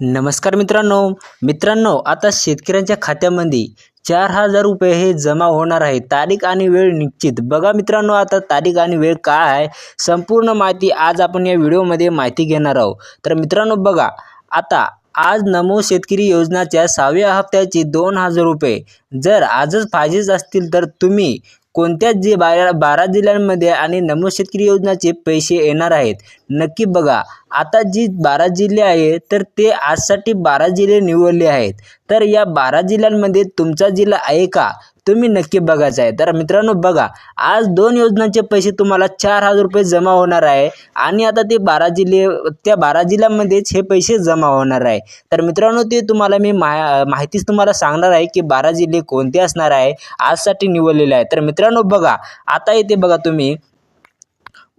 नमस्कार मित्रांनो. मित्रांनो आता शेतकऱ्यांच्या खात्यामध्ये चार हजार रुपये हे जमा होणार आहे. तारीख आणि वेळ निश्चित. बघा मित्रांनो आता तारीख आणि वेळ काय आहे? संपूर्ण माहिती आज आपण या व्हिडिओमध्ये माहिती घेणार आहोत. तर मित्रांनो बघा. आता आज नमो शेतकरी योजनाच्या सहाव्या हप्त्याचे दोन हजार रुपये. जर आजच पाहिजेच असतील तर तुम्ही कोणत्या जे बारा बारा जिल्ह्यांमध्ये आणि नमो शेतकरी योजनाचे पैसे येणार आहेत. नक्की बघा आता जी बारा जिल्हे आहेत तर ते आजसाठी बारा जिल्हे निवडले आहेत. तर या बारा जिल्ह्यांमध्ये तुमचा जिल्हा आहे का? तुम्ही नक्की बघायचं आहे तर मित्रांनो बघा आज दोन योजनांचे पैसे तुम्हाला चार हजार रुपये जमा होणार आहे आणि आता ते बारा जिल्हे त्या बारा जिल्ह्यांमध्येच हे पैसे जमा होणार आहे. तर मित्रांनो ते तुम्हाला मी मा माहितीच तुम्हाला सांगणार आहे की बारा जिल्हे कोणते असणार आहे आजसाठी निवडलेले आहे. तर मित्रांनो बघा आता येते बघा तुम्ही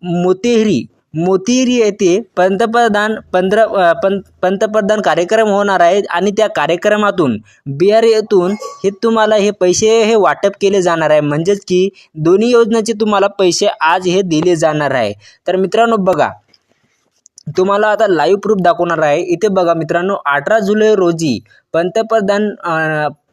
मोतेहरी मोतीरी येथे पंतप्रधान पंधरा पं पंतप्रधान कार्यक्रम होणार आहे आणि त्या कार्यक्रमातून बिहार येथून हे तुम्हाला हे पैसे हे वाटप केले जाणार आहे. म्हणजेच की दोन्ही योजनेचे तुम्हाला पैसे आज हे दिले जाणार आहे. तर मित्रांनो बघा तुम्हाला आता लाईव्ह प्रूफ दाखवणार आहे. इथे बघा मित्रांनो अठरा जुलै रोजी पंतप्रधान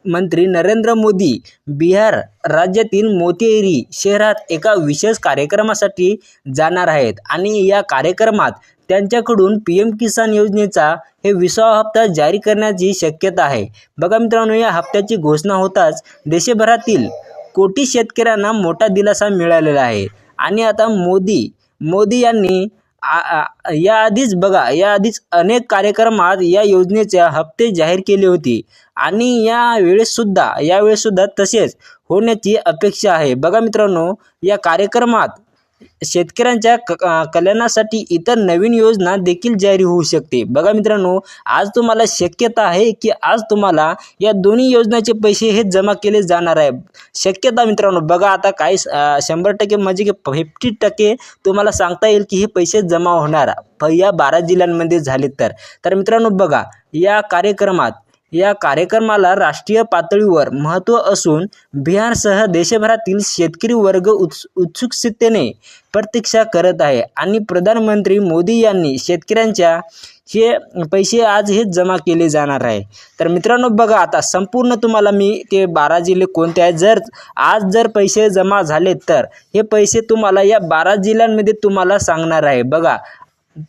मंत्री नरेंद्र मोदी बिहार राज्यातील मोतेरी शहरात एका विशेष कार्यक्रमासाठी जाणार आहेत. आणि या कार्यक्रमात त्यांच्याकडून पी एम किसान योजनेचा हे विसावा हप्ता जारी करण्याची शक्यता आहे. बघा मित्रांनो या हप्त्याची घोषणा होताच देशभरातील कोटी शेतकऱ्यांना मोठा दिलासा मिळालेला आहे. आणि आता मोदी मोदी यांनी याआधीच बघा याआधीच अनेक कार्यक्रमात या योजनेचे हप्ते जाहीर केले होते. आणि या वेळेससुद्धा यावेळेससुद्धा तसेच होण्याची अपेक्षा आहे. बघा मित्रांनो या कार्यक्रमात शेतकऱ्यांच्या क कल्याणासाठी इतर नवीन योजना देखील जारी होऊ शकते. बघा मित्रांनो आज तुम्हाला शक्यता आहे की आज तुम्हाला या दोन्ही योजनाचे पैसे हे जमा केले जाणार आहे. शक्यता मित्रांनो बघा आता काही शंभर टक्के म्हणजे की फिफ्टी टक्के तुम्हाला सांगता येईल की हे पैसे जमा होणार. या बारा जिल्ह्यांमध्ये झाले तर. तर मित्रांनो बघा या कार्यक्रमात या कार्यक्रमाला राष्ट्रीय पातळीवर महत्त्व असून बिहारसह देशभरातील शेतकरी वर्ग उत्स उत्सुकतेने प्रतीक्षा करत आहे. आणि प्रधानमंत्री मोदी यांनी शेतकऱ्यांच्या हे पैसे आज हेच जमा केले जाणार आहे. तर मित्रांनो बघा आता संपूर्ण तुम्हाला मी ते बारा जिल्हे कोणते आहेत? जर आज जर पैसे जमा झाले तर हे पैसे तुम्हाला या बारा जिल्ह्यांमध्ये तुम्हाला सांगणार आहे. बघा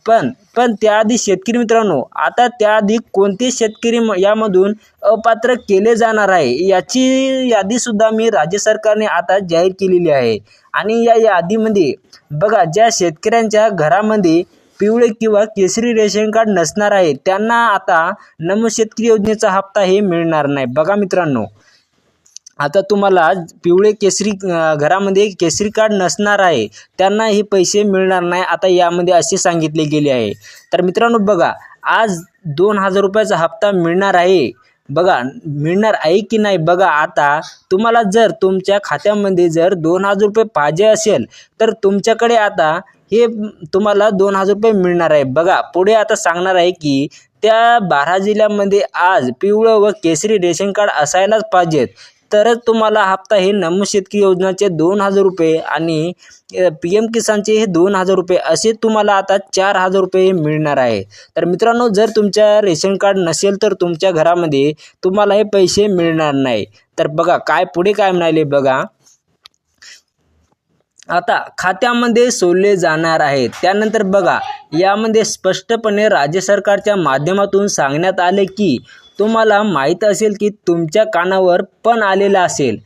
पण पण त्याआधी शेतकरी मित्रांनो आता त्याआधी कोणते शेतकरी यामधून अपात्र केले जाणार आहे याची यादीसुद्धा मी राज्य सरकारने आता जाहीर केलेली आहे. आणि या यादीमध्ये बघा ज्या शेतकऱ्यांच्या घरामध्ये पिवळे किंवा केसरी रेशन कार्ड नसणार आहे त्यांना आता नमो शेतकरी योजनेचा हप्ता हे मिळणार नाही. बघा मित्रांनो आता तुम्हाला पिवळे केसरी घरामध्ये केसरी कार्ड नसणार आहे. त्यांना हे पैसे मिळणार नाही. आता यामध्ये असे सांगितले गेले आहे. तर मित्रांनो बघा आज दोन हजार रुपयाचा हप्ता मिळणार आहे. बघा मिळणार आहे की नाही? बघा आता तुम्हाला जर तुमच्या खात्यामध्ये जर दोन हजार रुपये पाहिजे असेल तर तुमच्याकडे आता हे तुम्हाला दोन हजार रुपये मिळणार आहे. बघा पुढे आता सांगणार आहे की त्या बारा जिल्ह्यामध्ये आज पिवळं व केसरी रेशन कार्ड असायलाच पाहिजेत. तरच तुम्हाला हप्ता हे नम शेतकरी योजनाचे दोन हजार रुपये आणि पी एम किसानचे हे दोन हजार रुपये असे तुम्हाला आता चार हजार रुपये मिळणार आहे. तर मित्रांनो जर तुमच्या रेशन कार्ड नसेल तर तुमच्या घरामध्ये तुम्हाला हे पैसे मिळणार नाही. तर बघा काय पुढे काय म्हणाले बघा. आता खात्यामध्ये सोडले जाणार आहेत त्यानंतर बघा यामध्ये स्पष्टपणे राज्य सरकारच्या माध्यमातून सांगण्यात आले की तुम्हाला माहीत असेल की तुमच्या कानावर पण आलेलं असेल.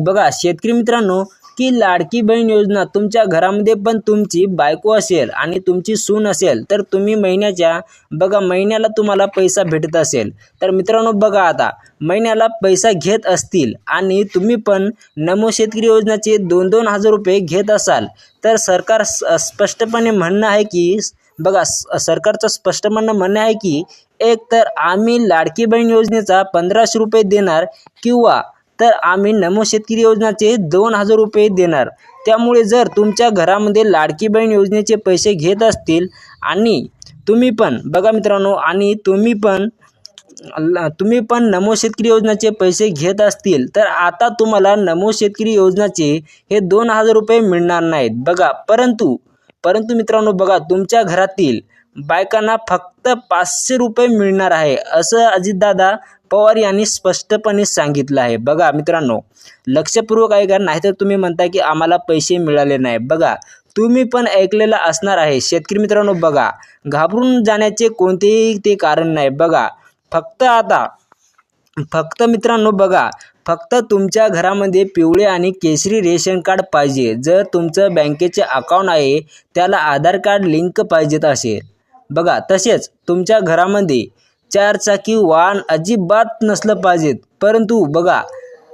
बघा शेतकरी मित्रांनो की लाडकी बहीण योजना तुमच्या घरामध्ये पण तुमची बायको असेल आणि तुमची सून असेल तर तुम्ही महिन्याच्या बघा महिन्याला तुम्हाला पैसा भेटत असेल. तर मित्रांनो बघा आता महिन्याला पैसा घेत असतील आणि तुम्ही पण नमो शेतकरी योजनाचे दोन दोन हजार रुपये घेत असाल तर सरकार स्पष्टपणे म्हणणं आहे की बघा सरकारचं स्पष्ट म्हणणं म्हणणं आहे की एक तर आम्ही लाडकी बहीण योजनेचा पंधराशे रुपये देणार किंवा तर आम्ही नमो शेतकरी योजनाचे दोन हजार रुपये देणार. त्यामुळे जर तुमच्या घरामध्ये लाडकी बहीण योजनेचे पैसे घेत असतील आणि तुम्ही पण बघा मित्रांनो आणि तुम्ही पण तुम्ही पण नमो शेतकरी योजनाचे पैसे घेत असतील तर आता तुम्हाला नमो शेतकरी योजनाचे हे दोन हजार रुपये मिळणार नाहीत. बघा परंतु परंतु मित्रांनो बघा तुमच्या घरातील बायकांना फक्त पाचशे रुपये मिळणार आहे असं अजितदादा पवार यांनी स्पष्टपणे सांगितलं आहे. बघा मित्रांनो लक्षपूर्वक ऐका नाहीतर तुम्ही म्हणता की आम्हाला पैसे मिळाले नाही. बघा तुम्ही पण ऐकलेलं असणार आहे. शेतकरी मित्रांनो बघा घाबरून जाण्याचे कोणतेही ते कारण नाही. बघा फक्त आता फक्त मित्रांनो बघा फक्त तुमच्या घरामध्ये पिवळे आणि केशरी रेशन कार्ड पाहिजे. जर तुमचं बँकेचे अकाउंट आहे त्याला आधार कार्ड लिंक पाहिजेत असेल. बघा तसेच तुमच्या घरामध्ये चारचाकी वाहन अजिबात नसलं पाहिजेत. परंतु बघा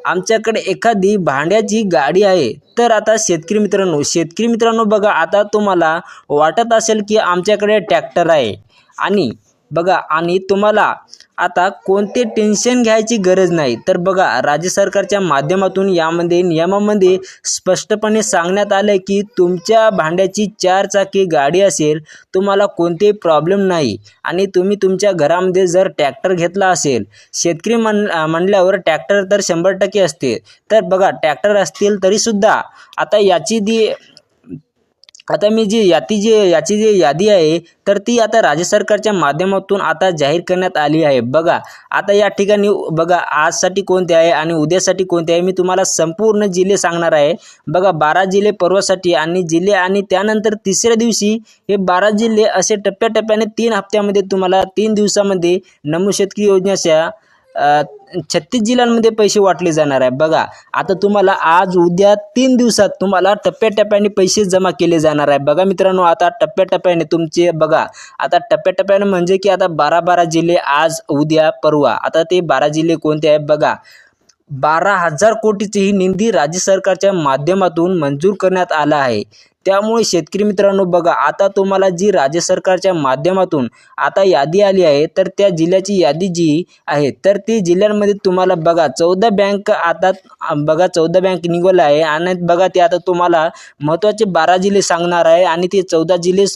आमच्याकडे एखादी भांड्याची गाडी आहे. तर आता शेतकरी मित्रांनो शेतकरी मित्रांनो बघा आता तुम्हाला वाटत असेल की आमच्याकडे ट्रॅक्टर आहे. आणि बघा आणि तुम्हाला आता कोणते टेन्शन घ्यायची गरज नाही. तर बघा राज्य सरकारच्या माध्यमातून यामध्ये नियमामध्ये स्पष्टपणे सांगण्यात आलं की तुमच्या भांड्याची चार चाकी गाडी असेल तुम्हाला कोणतेही प्रॉब्लेम नाही. आणि तुम्ही तुमच्या घरामध्ये जर ट्रॅक्टर घेतला असेल शेतकरी म्हण म्हणल्यावर ट्रॅक्टर तर शंभर टक्के असते. तर बघा ट्रॅक्टर असतील तरीसुद्धा आता याची जी आता मी जी याती जी याची जी यादी आहे तर ती आता राज्य सरकारच्या माध्यमातून आता जाहीर करण्यात आली आहे. बघा आता या ठिकाणी बघा आजसाठी कोणते आहे आणि उद्यासाठी कोणते आहे मी तुम्हाला संपूर्ण जिल्हे सांगणार आहे. बघा बारा जिल्हे पर्वासाठी आणि जिल्हे आणि त्यानंतर तिसऱ्या दिवशी हे बारा जिल्हे असे टप्प्याटप्प्याने तीन हप्त्यामध्ये तुम्हाला तीन दिवसामध्ये नमू शेतकरी योजनेच्या छत्तीस जिल्ह्यांमध्ये पैसे वाटले जाणार आहे. बघा आता तुम्हाला आज उद्या तीन दिवसात तुम्हाला टप्प्याटप्प्याने पैसे जमा केले जाणार आहे. बघा मित्रांनो आता टप्प्याटप्प्याने तुमचे बघा आता टप्प्याटप्प्याने म्हणजे की आता बारा बारा जिल्हे आज उद्या परवा. आता ते बारा जिल्हे कोणते आहेत? बघा बारा हजार कोटीची ही निधी राज्य सरकारच्या माध्यमातून मंजूर करण्यात आला आहे. त्यामुळे शेतकरी मित्रांनो बघा आता तुम्हाला जी राज्य सरकारच्या माध्यमातून आता यादी आली आहे तर त्या जिल्ह्याची यादी जी आहे तर ती जिल्ह्यांमध्ये तुम्हाला बघा चौदा बँक आता बघा चौदा बँक निघाला आहे आणि बघा ते आता तुम्हाला महत्त्वाचे बारा जिल्हे सांगणार आहे आणि ते चौदा जिल्हे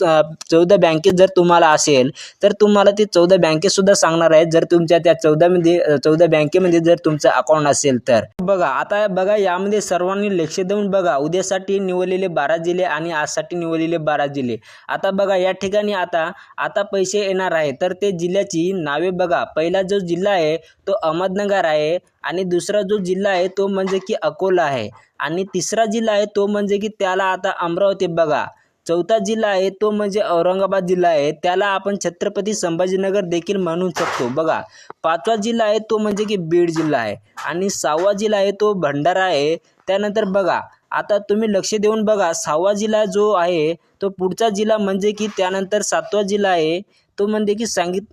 चौदा बँकेत जर तुम्हाला असेल तर तुम्हाला ते चौदा बँकेतसुद्धा सांगणार आहे जर तुमच्या त्या चौदामध्ये चौदा बँकेमध्ये जर तुमचं अकाउंट असेल तर. बघा आता बघा यामध्ये सर्वांनी लक्ष देऊन बघा उद्यासाठी निवडलेले बारा जिल्हे आणि आजसाठी निवडलेले बारा जिल्हे. आता बघा या ठिकाणी आता आता पैसे येणार आहे. तर ते जिल्ह्याची नावे बघा. पहिला जो जिल्हा आहे तो अहमदनगर आहे आणि दुसरा जो जिल्हा आहे तो म्हणजे की अकोला आहे. आणि तिसरा जिल्हा आहे तो म्हणजे की त्याला आता अमरावती बघा. चौथा जिल्हा आहे तो म्हणजे औरंगाबाद जिल्हा आहे. त्याला आपण छत्रपती संभाजीनगर देखील म्हणू शकतो. बघा पाचवा जिल्हा आहे तो म्हणजे की बीड जिल्हा आहे. आणि सहावा जिल्हा आहे तो भंडारा आहे. त्यानंतर बघा आता तुम्ही लक्ष देऊन बघा सहावा जिल्हा जो आहे तो पुढचा जिल्हा म्हणजे की त्यानंतर सातवा जिल्हा आहे. तो म्हणजे की सांगित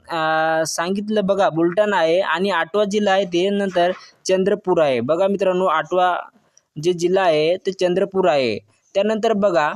सांगितलं बघा बुलढाणा आहे आणि आठवा जिल्हा आहे ते नंतर चंद्रपूर आहे. बघा मित्रांनो आठवा जे जिल्हा आहे ते चंद्रपूर आहे. त्यानंतर बघा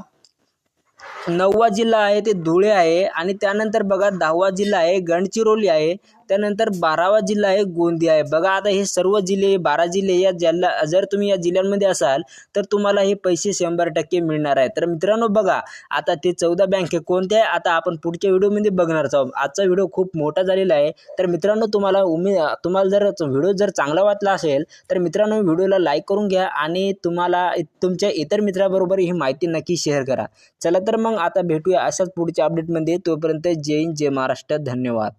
नववा जिल्हा आहे ते धुळे आहे. आणि त्यानंतर बघा दहावा जिल्हा आहे गडचिरोली आहे. त्यानंतर बारावा जिल्हा आहे गोंदिया आहे. बघा आता हे सर्व जिल्हे बारा जिल्हे या जिल्हा जर तुम्ही या जिल्ह्यांमध्ये असाल तर तुम्हाला हे पैसे शंभर टक्के मिळणार आहे. तर मित्रांनो बघा आता ते चौदा बँके कोणते आहे आता आपण पुढच्या व्हिडिओमध्ये बघणार आहोत. आजचा व्हिडिओ खूप मोठा झालेला आहे. तर मित्रांनो तुम्हाला उमे तुम्हाला जर व्हिडिओ जर चांगला वाटला असेल तर मित्रांनो व्हिडिओला लाईक करून घ्या आणि तुम्हाला तुमच्या इतर मित्राबरोबर ही माहिती नक्की शेअर करा. चला तर मग आता भेटूया अशाच पुढच्या अपडेटमध्ये तोपर्यंत जय हिंद जय महाराष्ट्र. धन्यवाद.